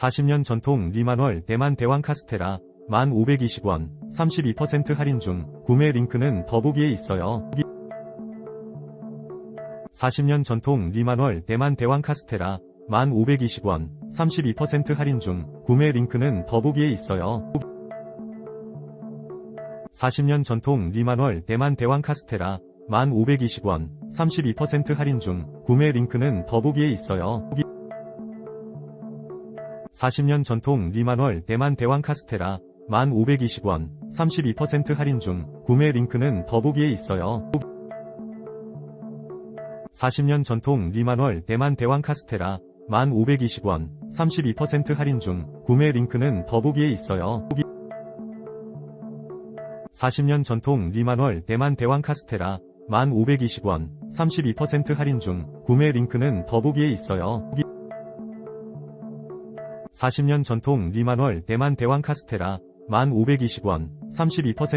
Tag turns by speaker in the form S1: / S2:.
S1: 40년 전통 리만월 대만 대왕 카스테라 1,520원 32% 할인 중 구매 링크는 더보기에 있어요. 40년 전통 리만월 대만 대왕 카스테라 1,520원 32% 할인 중 구매 링크는 더보기에 있어요. 40년 전통 리만월 대만 대왕 카스테라 1,520원 32% 할인 중 구매 링크는 더보기에 있어요. 40년 전통 리만월 대만 대왕 카스테라 1,520원 32% 할인 중 구매 링크는 더보기에 있어요. 40년 전통 리만월 대만 대왕 카스테라 1,520원 32% 할인 중 구매 링크는 더보기에 있어요. 40년 전통 리만월 대만 대왕 카스테라 1,520원 32% 할인 중 구매 링크는 더보기에 있어요. 40년 전통 리만월 대만 대왕 카스테라 1,520원 32%